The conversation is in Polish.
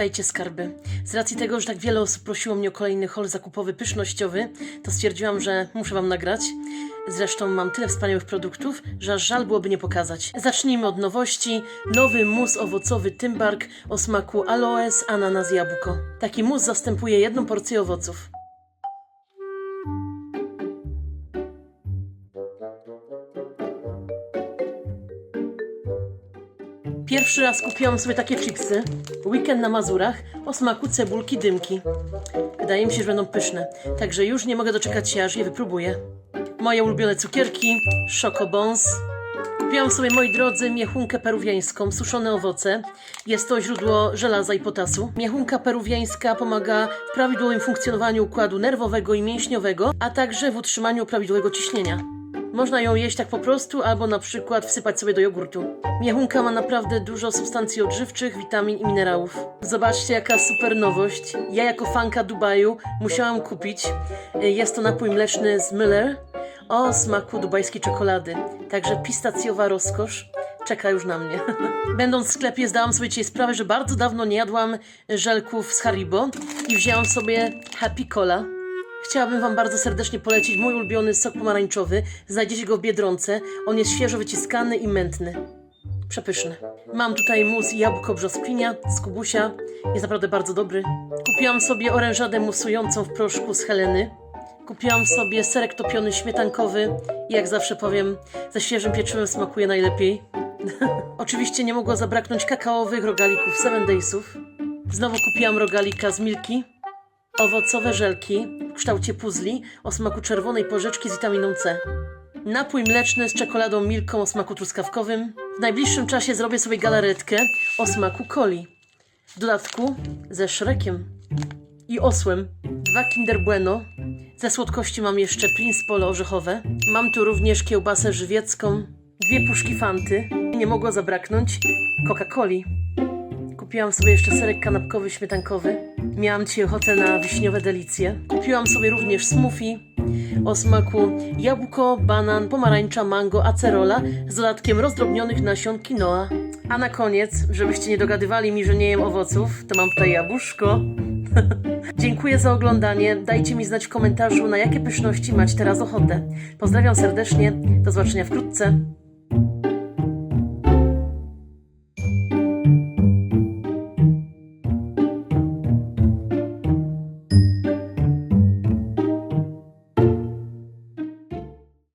Witajcie skarby. Z racji tego, że tak wiele osób prosiło mnie o kolejny haul zakupowy pysznościowy, to stwierdziłam, że muszę wam nagrać. Zresztą mam tyle wspaniałych produktów, że aż żal byłoby nie pokazać. Zacznijmy od nowości. Nowy mus owocowy Tymbark o smaku aloes, ananas jabłko. Taki mus zastępuje jedną porcję owoców. Pierwszy raz kupiłam sobie takie chipsy. Weekend na Mazurach o smaku cebulki dymki. Wydaje mi się, że będą pyszne. Także już nie mogę doczekać się, aż je wypróbuję. Moje ulubione cukierki, Chocobons. Kupiłam sobie, moi drodzy, miechunkę peruwiańską, suszone owoce. Jest to źródło żelaza i potasu. Miechunka peruwiańska pomaga w prawidłowym funkcjonowaniu układu nerwowego i mięśniowego, a także w utrzymaniu prawidłowego ciśnienia. Można ją jeść tak po prostu, albo na przykład wsypać sobie do jogurtu. Miechunka ma naprawdę dużo substancji odżywczych, witamin i minerałów. Zobaczcie, jaka super nowość. Ja jako fanka Dubaju musiałam kupić. Jest to napój mleczny z Müller o smaku dubajskiej czekolady. Także pistacjowa rozkosz czeka już na mnie. Będąc w sklepie zdałam sobie dzisiaj sprawę, że bardzo dawno nie jadłam żelków z Haribo i wzięłam sobie Happy Cola. Chciałabym Wam bardzo serdecznie polecić mój ulubiony sok pomarańczowy. Znajdziecie go w Biedronce. On jest świeżo wyciskany i mętny. Przepyszny. Mam tutaj mus jabłko brzoskwinia z Kubusia. Jest naprawdę bardzo dobry. Kupiłam sobie orężadę musującą w proszku z Heleny. Kupiłam sobie serek topiony śmietankowy. I jak zawsze powiem, ze świeżym pieczywem smakuje najlepiej. Oczywiście nie mogło zabraknąć kakaowych rogalików Seven Daysów. Znowu kupiłam rogalika z Milki. Owocowe żelki w kształcie puzli o smaku czerwonej porzeczki z witaminą C. Napój mleczny z czekoladą milką o smaku truskawkowym. W najbliższym czasie zrobię sobie galaretkę o smaku coli. W dodatku ze szrekiem i osłem. Dwa Kinder Bueno. Ze słodkości mam jeszcze Prince Polo orzechowe. Mam tu również kiełbasę żywiecką. Dwie puszki Fanty. Nie mogło zabraknąć Coca-Coli. Kupiłam sobie jeszcze serek kanapkowy śmietankowy. Miałam dzisiaj ochotę na wiśniowe delicje. Kupiłam sobie również smoothie o smaku jabłko, banan, pomarańcza, mango, acerola z dodatkiem rozdrobnionych nasion quinoa. A na koniec, żebyście nie dogadywali mi, że nie jem owoców, to mam tutaj jabłuszko. Dziękuję za oglądanie. Dajcie mi znać w komentarzu, na jakie pyszności macie teraz ochotę. Pozdrawiam serdecznie. Do zobaczenia wkrótce.